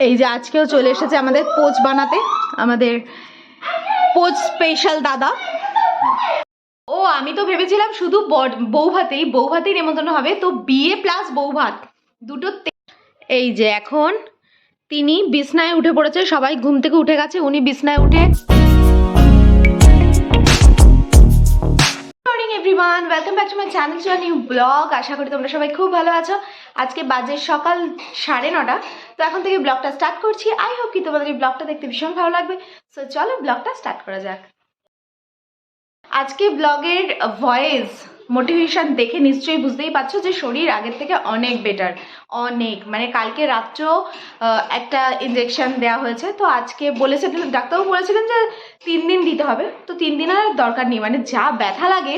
এই যে আজকেও চলে এসেছে আমাদের পোচ বানাতে, আমাদের পোচ স্পেশাল দাদা। ও, আমি তো ভেবেছিলাম শুধু বর- বউ ভাতেই বউ ভাতেই নেমন্তন্ন হবে, তো বিয়ে প্লাস বউ ভাত দুটো এই যে এখন তিনি বিছনায় উঠে পড়েছে, সবাই ঘুম থেকে উঠে গেছে, উনি বিছনায় উঠে ওয়েলকাম চ্যানেল ব্লগ আশা করি তোমরা সবাই খুব ভালো আছো। আজকে বাজে সকাল সাড়ে নটা। তো এখন থেকে ব্লগটা স্টার্ট করছি। আই হোপ কি তোমাদের এই ব্লগটা দেখতে ভীষণ ভালো লাগবে। সো চলো ব্লগটা স্টার্ট করা যাক। আজকে ব্লগের ভয়েস মোটিভেশন দেখে নিশ্চয়ই বুঝতেই পারছ যে শরীর আগের থেকে অনেক বেটার অনেক। মানে কালকে রাত্রেও একটা ইঞ্জেকশন দেওয়া হয়েছে। তো আজকে বলেছে ডাক্তারবাবু বলেছিলেন যে তিন দিন দিতে হবে। তো তিন দিন আর দরকার নেই। মানে যা ব্যথা লাগে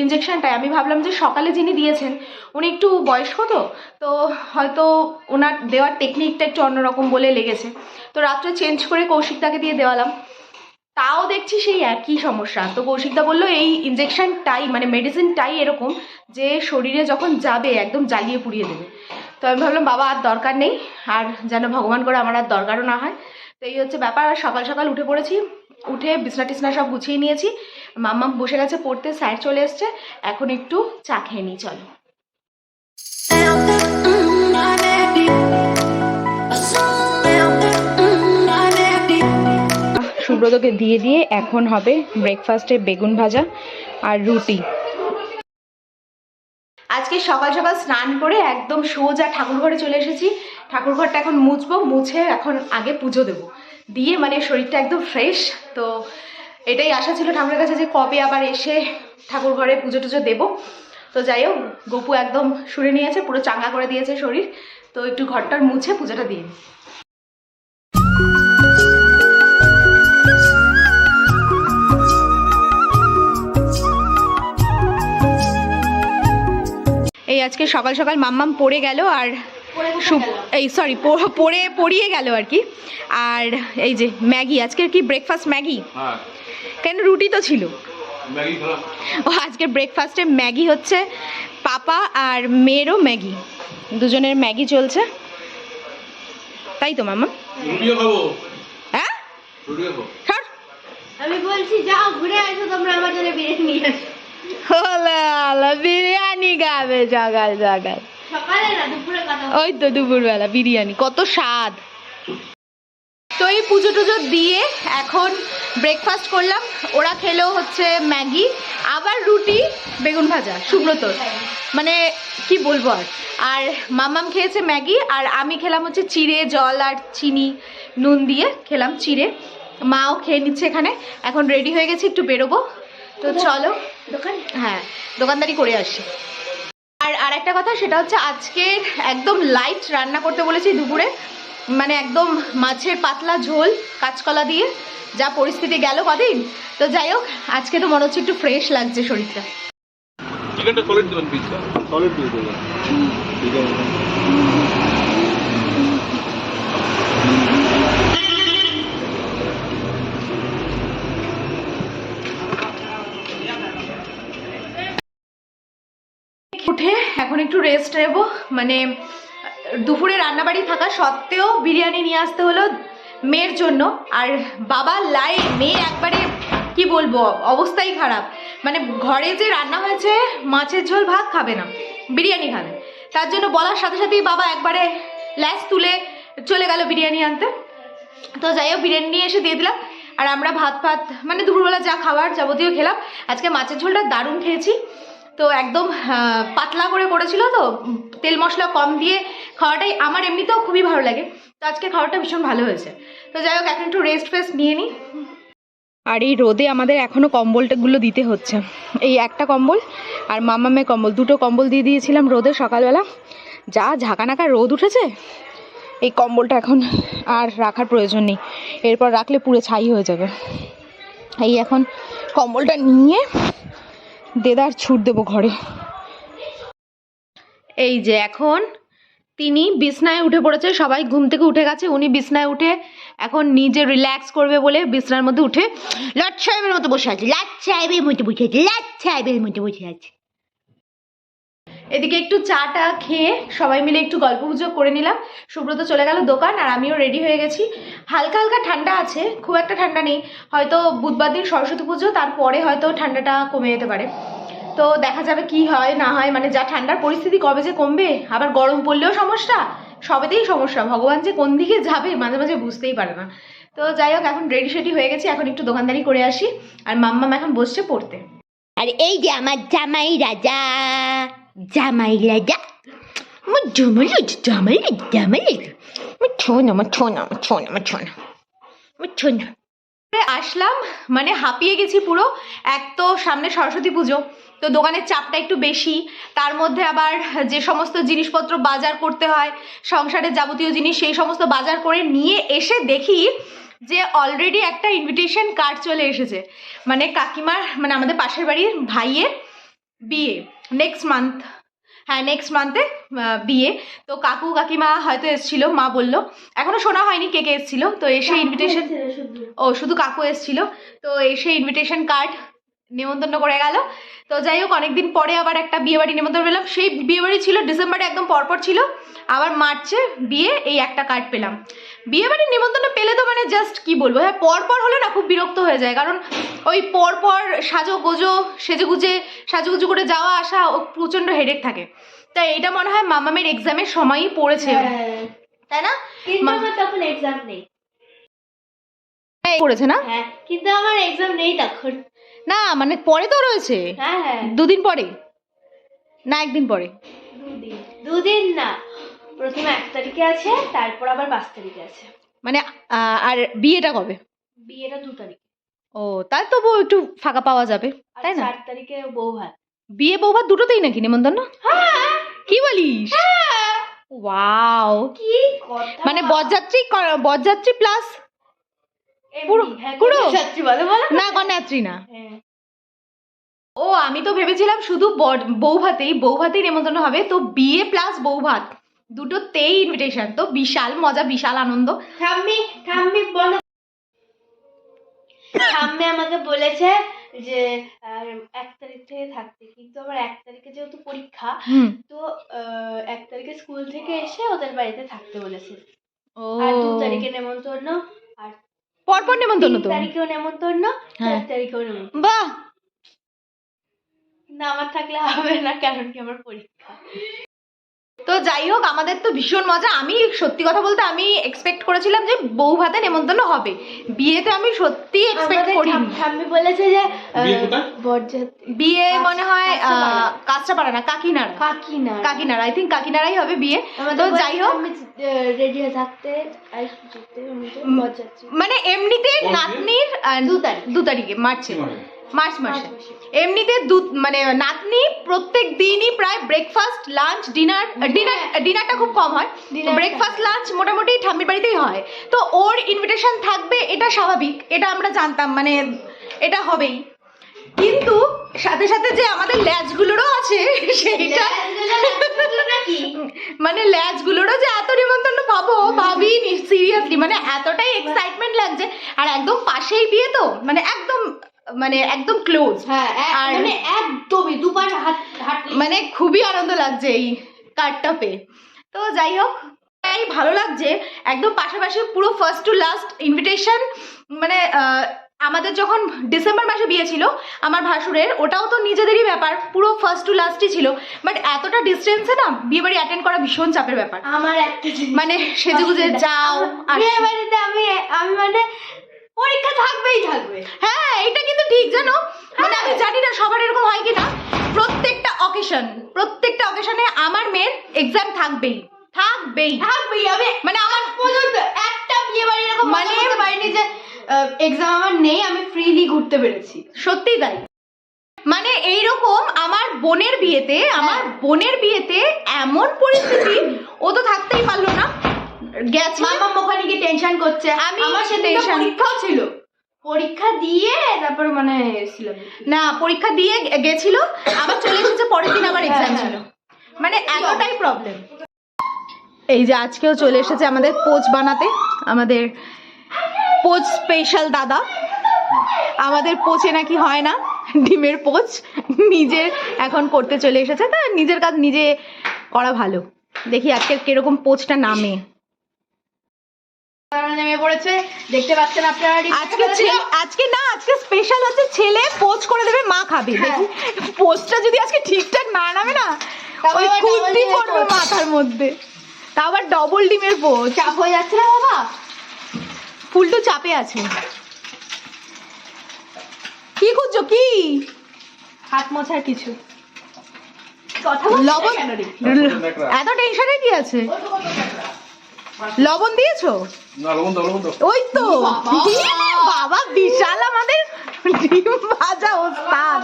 ইঞ্জেকশনটায় আমি ভাবলাম যে সকালে যিনি দিয়েছেন, উনি একটু বয়স্ক তো তো হয়তো ওনার দেওয়ার টেকনিকটা একটু অন্যরকম বলে লেগেছে। তো রাত্রে চেঞ্জ করে কৌশিকদাকে দিয়ে দেওয়ালাম। তাও দেখছি সেই একই সমস্যা। তো কৌশিকদা বলল, এই ইঞ্জেকশনটাই মানে মেডিসিনটাই এরকম যে শরীরে যখন যাবে, একদম জ্বালিয়ে পুড়িয়ে দেবে। তো আমি ভাবলাম, বাবা, আর দরকার নেই। আর যেন ভগবান করে আমার আর দরকারও না হয়। তো এই হচ্ছে ব্যাপার। আর সকাল সকাল উঠে পড়েছি। উঠে বিছনা টিছনা সব গুছিয়ে নিয়েছি। মাম্মা বসে গেছে পড়তে স্যার চলে এসছে। এখন একটু চা খেয়ে নিই চলো। সুব্রতকে দিয়ে দিয়ে এখন হবে ব্রেকফাস্টে বেগুন ভাজা আর রুটি। আজকে সকাল সকাল স্নান করে একদম সোজা ঠাকুর ঘরে চলে এসেছি। ঠাকুর ঘরটা এখন মুছবো মুছে এখন আগে পুজো দেবো। দিয়ে মানে শরীরটা একদম ফ্রেশ তো এটাই আশা ছিল ঠাকুরের কাছে যে কবে আবার এসে ঠাকুর ঘরে পুজো টুজো দেবো। তো যাই হোক গপু একদম সুরে নিয়েছে পুরো চাঙ্গা করে দিয়েছে শরীর। তো একটু ঘরটার মুছে পুজোটা দিয়ে এই আজকে সকাল সকাল মাম্মাম পড়ে গেল আর সু- এই সরি পড়ে পড়িয়ে গেল আর কি। আর এই যে ম্যাগি আজকের কি ব্রেকফাস্ট ম্যাগি? হ্যাঁ। কেন রুটি তো ছিল। ও আজকে ব্রেকফাস্টে ম্যাগি হচ্ছে পাপা আর মেয়েরও ম্যাগি। দুজনের ম্যাগি চলছে। তাই তো মামা? হ্যাঁ? রুটিও খাব। ছাড় আমি বলছি যাও ঘুরে আসো তোমরা আমার জন্য বিরিয়ানি নিয়ে আসো। হলে খাবে ওই তো দুপুরবেলা বিরিয়ানি কত স্বাদ। তো এই পুজো টুজো দিয়ে এখন ব্রেকফাস্ট করলাম ওরা খেলো হচ্ছে ম্যাগি আবার রুটি বেগুন ভাজা সুব্রতর মানে কি বলব আর? আর মামাম খেয়েছে ম্যাগি আর আমি খেলাম হচ্ছে চিড়ে জল আর চিনি নুন দিয়ে খেলাম চিড়ে। মাও খেয়ে নিচ্ছে এখানে। এখন রেডি হয়ে গেছে একটু বেরোবো। তো চলো। দোকান? হ্যাঁ দোকানদারি করে আসি। আর আর একটা কথা সেটা হচ্ছে আজকের একদম লাইট রান্না করতে বলেছি দুপুরে। মানে একদম মাছের পাতলা ঝোল কাঁচকলা দিয়ে যা পরিস্থিতি গেল কদিন। তো যাই হোক আজকে তো মনে হচ্ছে একটু ফ্রেশ লাগছে শরীরটা। চিকেনটা সলিড দেবেন পিসটা সলিড দিয়ে দেবেন উঠে এখন একটু রেস্ট নেব। মানে দুপুরে রান্নাবাড়ি থাকা সত্ত্বেও বিরিয়ানি নিয়ে আসতে হলো মেয়ের জন্য। আর বাবা লাই, মেয়ে একবারে, কি বলব, অবস্থাই খারাপ। মানে ঘরে যে রান্না হয়েছে, মাছের ঝোল, ভাত খাবে না, বিরিয়ানি খাবে। তার জন্য বলার সাথে সাথেই বাবা একবারে ল্যাস তুলে চলে গেল বিরিয়ানি আনতে। তো যাই হোক, বিরিয়ানি নিয়ে এসে দিয়ে দিলাম। আর আমরা ভাত ভাত মানে দুপুরবেলা যা খাবার যাবতীয় খেলাম। আজকে মাছের ঝোলটা দারুণ খেয়েছি। তো একদম পাতলা করে করেছিল তো, তেল মশলা কম দিয়ে খাওয়াটাই আমার এমনিতেও খুবই ভালো লাগে। তো আজকে খাওয়াটা ভীষণ ভালো হয়েছে। তো যাই হোক এখন একটু রেস্ট ফেস্ট নিয়ে নিই আর এই রোদে আমাদের এখনও কম্বলটাগুলো দিতে হচ্ছে। এই একটা কম্বল আর মামামে কম্বল দুটো কম্বল দিয়ে দিয়েছিলাম রোদে সকালবেলা। যা ঝাঁকানাকা রোদ উঠেছে এই কম্বলটা এখন আর রাখার প্রয়োজন নেই। এরপর রাখলে পুরো ছাই হয়ে যাবে। এই এখন কম্বলটা নিয়ে দেদার ছুট দেবো ঘরে। এই যে এখন তিনি বিছনায় উঠে পড়েছে, সবাই ঘুম থেকে উঠে গেছে, উনি বিছনায় উঠে এখন নিজে রিল্যাক্স করবে বলে বিছনার মধ্যে উঠে লট সাহেবের মতো বসে আছে লাট সাহেবের মতো বসে আছে লাট সাহেবের মতো বসে আছে। এদিকে একটু চাটা খেয়ে সবাই মিলে একটু গল্প গুজব করে নিলাম। সুব্রত চলে গেল দোকান আর আমিও রেডি হয়ে গেছি। হালকা হালকা ঠান্ডা আছে, খুব একটা ঠান্ডা নেই। হয়তো বুধবার দিন সরস্বতী পুজো, তারপরে হয়তো ঠান্ডাটা কমে যেতে পারে। তো দেখা যাবে কি হয় না হয় মানে যা ঠান্ডার পরিস্থিতি কবে যে কমবে আবার গরম পড়লেও সমস্যা সবেতেই সমস্যা ভগবান যে কোন দিকে যাবে মাঝে মাঝে বুঝতেই পারে না। তো যাই হোক এখন রেডি সেডি হয়ে গেছি এখন একটু দোকানদারি করে আসি আর মাম্মাম এখন বসছে পড়তে। আর এই যে আমার জামাই রাজা জামাই রাজা আমার জামাই রাজা জামাই রাজা জামাই রাজা। আমার ছোনা আমার ছোনা আমার ছোনা আমার ছোনা আমার ছোনা। আসলাম মানে হাঁপিয়ে গেছি পুরো এক তো সামনে সরস্বতী পুজো তো দোকানের চাপটা একটু বেশি। তার মধ্যে আবার যে সমস্ত জিনিসপত্র বাজার করতে হয় সংসারের যাবতীয় জিনিস সেই সমস্ত বাজার করে নিয়ে এসে দেখি যে অলরেডি একটা ইনভিটেশন কার্ড চলে এসেছে। মানে কাকিমার মানে আমাদের পাশের বাড়ির ভাইয়ের বিয়ে নেক্সট মান্থ হ্যাঁ নেক্সট মান্থে বিয়ে। তো কাকু কাকিমা হয়তো এসেছিল মা বলল। এখনও শোনা হয়নি কে কে এসেছিল। তো এসে ইনভিটেশন ও শুধু কাকু এসেছিল। তো এসে ইনভিটেশন কার্ড নিমন্ত্রণ করে গেল। তো যাই হোক অনেকদিন পরে আবার একটা বিয়ে বাড়ি নিমন্ত্রণ পেলাম। সেই বিয়ে বাড়ি ছিল ডিসেম্বরে একদম পরপর ছিল। আবার মার্চে বিয়ে এই একটা কার্ড পেলাম। বিয়ে বাড়ির নিমন্ত্রণ পেলে তো মানে জাস্ট কি বলব? হ্যাঁ পরপর হলে না খুব বিরক্ত হয়ে যায়। কারণ ওই পরপর সাজো গোজো সেজে গুজে সাজুগুজু করে যাওয়া আসা ও প্রচণ্ড হেডেক থাকে। তাই এটা মনে হয় মামামের এক্সামের সময়ই পড়েছে। তাই না? কিন্তু তখন এক্সাম নেই। পড়েছে না? হ্যাঁ কিন্তু আমার এক্সাম নেই তখন। না মানে পরে তো রয়েছে। হ্যাঁ হ্যাঁ। দুদিন পরে। না একদিন পরে। দুদিন। না। প্রথমে এক তারিখে আছে তারপর আবার পাঁচ তারিখে আছে। মানে আর বিয়েটা কবে? বিয়েটা দু তারিখ। ও তাই তবু একটু ফাঁকা পাওয়া যাবে তাই না? চার তারিখে বউ ভাত। বিয়ে বৌভাত দুটোতেই নাকি নেমন্তন্ন? হ্যাঁ। কি বলিস? ওয়াও। কি মানে বরযাত্রী বরযাত্রী প্লাস হ্যাঁ, না? না হ্যাঁ। ও আমি তো ভেবেছিলাম শুধু বৌভাতেই বৌভাতেই নেমন্তন্ন হবে। তো বিয়ে প্লাস বৌভাত দুটোতেই ইনভিটেশন তো বিশাল মজা বিশাল আনন্দ। ঠাম্মি ঠাম্মি বলো। ঠাম্মি আমাকে বলেছে যে এক তারিখ থেকে থাকতে কিন্তু আমার এক তারিখে যেহেতু পরীক্ষা হুম। তো আহ, এক তারিখে স্কুল থেকে এসে ওদের বাড়িতে থাকতে বলেছে। ও। আর দু তারিখে নেমন্তন্ন আর পরপর নেমন্তন্ন তিন তো তারিখেও নেমন্তন্ন হ্যাঁ। তারিখেও নেমন্তন্ন। বাহ! না আমার থাকলে হবে না কারণ কি আমার পরীক্ষা। তো যাই হোক আমাদের তো ভীষণ মজা। আমি সত্যি কথা বলতে আমি এক্সপেক্ট করেছিলাম যে বউ ভাতে নেমন্তন্ন হবে। বিয়েতে আমি সত্যি এক্সপেক্ট করি ঠাম্মি বলেছে যে বিয়ে মনে হয় কাঁচরাপাড়া। না কাকিনাড়া। কাকিনা কাকিনাড়া আই থিঙ্ক কাকিনাড়াই হবে বিয়ে। তো যাই হোক। রেডি হয়ে থাকতে মানে এমনিতে নাতনির আহ, দু তারিখে। মার্চে? মার্চ মাসে। এমনিতে দু মানে নাতনি প্রত্যেক দিনই প্রায় ব্রেকফাস্ট লাঞ্চ ডিনার ডিনার ডিনারটা খুব কম হয়। ব্রেকফাস্ট লাঞ্চ মোটামুটি ঠাম্মির বাড়িতেই হয়। তো ওর ইনভিটেশন থাকবে এটা স্বাভাবিক। এটা আমরা জানতাম মানে এটা হবেই। কিন্তু সাথে সাথে যে আমাদের ল্যাচগুলোরও আছে সেইটা মানে ল্যাচগুলোরও যে এত নিমন্ত্রণ পাবো ভাবিনি সিরিয়াসলি মানে এতটাই এক্সাইটমেন্ট লাগছে। আর একদম পাশেই বিয়ে তো মানে একদম মানে একদম ক্লোজ হ্যাঁ মানে একদমই দুবার হাত হাত মানে খুবই আনন্দ লাগছে এই কার্ডটা পেয়ে। তো যাই হোক এই ভালো লাগছে। একদম পাশাপাশি পুরো ফার্স্ট টু লাস্ট ইনভিটেশন মানে আমাদের যখন ডিসেম্বর মাসে বিয়ে ছিল আমার ভাসুরের ওটাও তো নিজেদেরই ব্যাপার পুরো ফার্স্ট টু লাস্টই ছিল। বাট এতটা ডিস্টেন্সে না বিয়ে বাড়ি অ্যাটেন্ড করা ভীষণ চাপের ব্যাপার। আমার একটা মানে সেজেগুজে অসুবিধা। যাও আর বিয়ে বাড়িতে আমি আমি মানে পরীক্ষা থাকবেই থাকবে। হ্যাঁ এটা কিন্তু ঠিক জানো? মানে আমি জানি না সবার এরকম হয় কিনা। প্রত্যেকটা অকেশন প্রত্যেকটা অকেশনে আমার মেয়ের এক্সাম থাকবেই থাকবেই। থাকবেই আমি মানে আমার পর্যন্ত একটা বিয়ে বাড়ি এরকম মানে পারিনি যে এক্সাম আমার নেই আমি ফ্রিলি ঘুরতে পেরেছি। সত্যিই তাই। মানে এইরকম আমার বোনের বিয়েতে আমার বোনের বিয়েতে এমন পরিস্থিতি ও তো থাকতেই পারল না। গেছে মামা ওখানে গিয়ে টেনশন করছে। আমি আমার সেদিন পরীক্ষাও ছিল। পরীক্ষা দিয়ে তারপর মানে এসেছিলাম না পরীক্ষা দিয়ে গেছিল আবার চলে এসেছে পরের দিন আবার এক্সাম হ্যাঁ, ছিল। মানে এতটাই প্রবলেম এই যে আজকেও চলে এসেছে আমাদের পোচ বানাতে আমাদের পোচ স্পেশাল দাদা। আমাদের পোচে নাকি হয় না ডিমের পোচ নিজের এখন করতে চলে এসেছে তা নিজের কাজ নিজে করা ভালো। দেখি আজকে কীরকম পোচটা নামে। নেমে পড়েছে। দেখতে পাচ্ছেন আপনারা আজকে আজকে না আজকে স্পেশাল হচ্ছে ছেলে পোচ করে দেবে মা খাবে। হ্যাঁ। দেখি যদি আজকে ঠিকঠাক না নামে না ওই কুর্তি পড়বে মাথার মধ্যে। তা আবার ডবল ডিমের পোচ চাপ হয়ে যাচ্ছে না বাবা? ফুলটু চাপে আছে। কি খুঁজছো? কি? হাত মোছার কিছু। লবণ এত টেনশনে কি আছে? লবণ দিয়েছ? না লবণ দাও লবণ দাও। ওই তো। বাবা। বাবা বিশাল আমাদের ডিম ভাজা ওস্তাদ।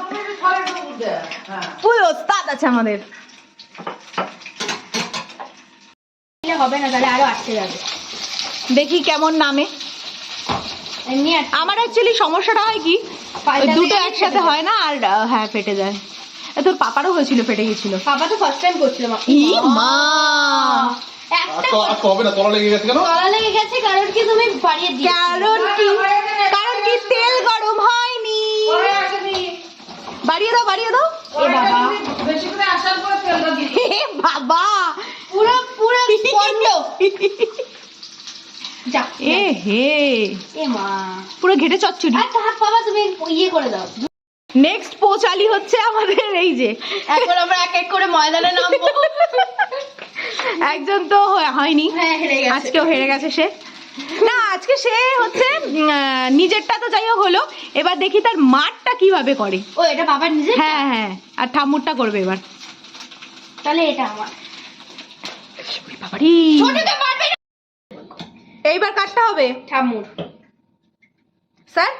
ফুল ওস্তাদ আছে আমাদের। হবে না তাহলে আরও আটকে যাবে। দেখি কেমন নামে। এমনি আমার অ্যাকচুয়ালি সমস্যাটা হয় কি? দুটো একসাথে হয় না আর আহ, হ্যাঁ ফেটে যায়। এ তোর পাপারও হয়েছিল ফেটে গেছিল। পাপা তো ফার্স্ট টাইম করছিল মা! হবে না? তলা লেগে গেছে কেন? তলা লেগে গেছে কারণ কি তুমি বাড়িয়ে দিয়েছ কারণ কি? কারণ কি? তেল গরম হয়নি। বাড়িয়ে দাও বাড়িয়ে দাও। এ বাবা এ বাবা। পুরো পুরো পণ্ড যা। এ হে। এ মা। পুরো ঘেটে চচ্চড়ি। আর থাক বাবা তুমি ইয়ে করে দাও। নেক্সট পৌঁছালি হচ্ছে আমাদের এই যে। এখন আমরা এক এক করে ময়দানে নামবো। একজন তো হয়নি। হ্যাঁ হেরে গেছে। আজকেও হেরে গেছে সে। না আজকে সে হচ্ছে নিজেরটা তো যাই হোক হলো। এবার দেখি তার মারটা কীভাবে করে। ও এটা বাবার নিজে হ্যাঁ হ্যাঁ আর ঠাম্মুরটা করবে এবার। তাহলে এটা আমার। বাবারি। এইবার কাটতে হবে? ঠাম্মুর। স্যার?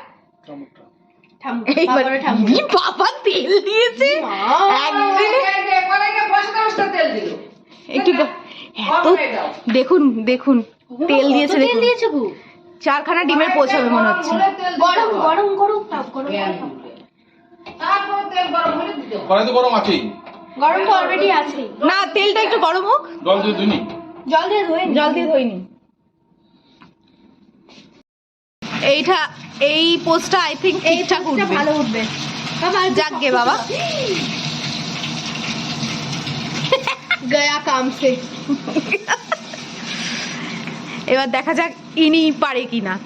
বাবা তেল দিয়েছে। একদিনে একটু এত দেখুন দেখুন তেল কত দিয়েছে তেল দিয়েছে গো? চারখানা ডিমের পৌঁছাবে মনে হচ্ছে। গরম গরম গরম তাপ গরম কড়াই তো গরম আছেই। গরম তো অলরেডি আছে না তেলটা একটু গরম হোক। জল দিয়ে দুই জল দিয়ে নি। জল দিয়ে ধইনি এইটা এই পোস্টটা আই থিঙ্ক এই ঠিকঠাক উঠবে। ভালো উঠবে। বাবা যাক গে বাবা। গয়া কাম সে এবার দেখা যাক ইনি পারে কিনা।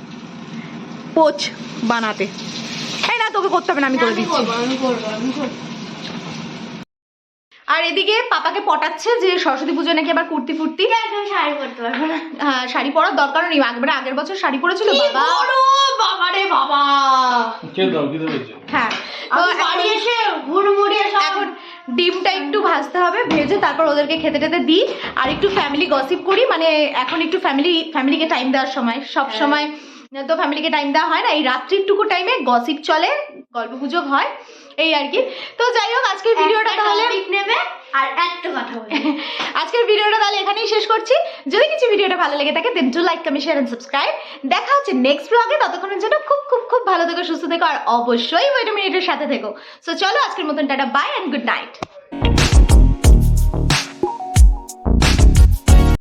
পোচ বানাতে। এই না তোকে করতে হবে না আমি করে দিচ্ছি। আর এদিকে পাপাকে পটাচ্ছে যে সরস্বতী পুজো নাকি আবার কুর্তি ফুর্তি। শাড়ি পরতে পারব না। হ্যাঁ, শাড়ি পরার দরকারও নেই। একবারে আগের বছর শাড়ি পরেছিল বাবা। বাবা রে বাবা। হ্যাঁ এখন- ডিমটা একটু ভাজতে হবে ভেজে তারপর ওদেরকে খেতে টেতে দিই। আর একটু ফ্যামিলি গসিপ করি মানে এখন একটু ফ্যামিলি ফ্যামিলিকে টাইম দেওয়ার সময়। সব হ্যাঁ। সময় তো ফ্যামিলিকে টাইম দেওয়া হয় না এই রাত্রিটুকু টাইমে গসিপ চলে গল্প গুজব হয়। এই আর কি। তো যাই হোক আজকের ভিডিওটা তাহলে নেবে আর একটা কথা আজকের ভিডিওটা তাহলে এখানেই শেষ করছি। যদি কিছু ভিডিওটা ভালো লেগে থাকে then do like comment share and subscribe দেখা হচ্ছে নেক্সট ব্লগে ততক্ষণের জন্য খুব খুব খুব ভালো থেকো সুস্থ থেকো আর অবশ্যই ভিটামিনেটের সাথে থেকো। সো চলো আজকের মতন টাটা বাই অ্যান্ড গুড নাইট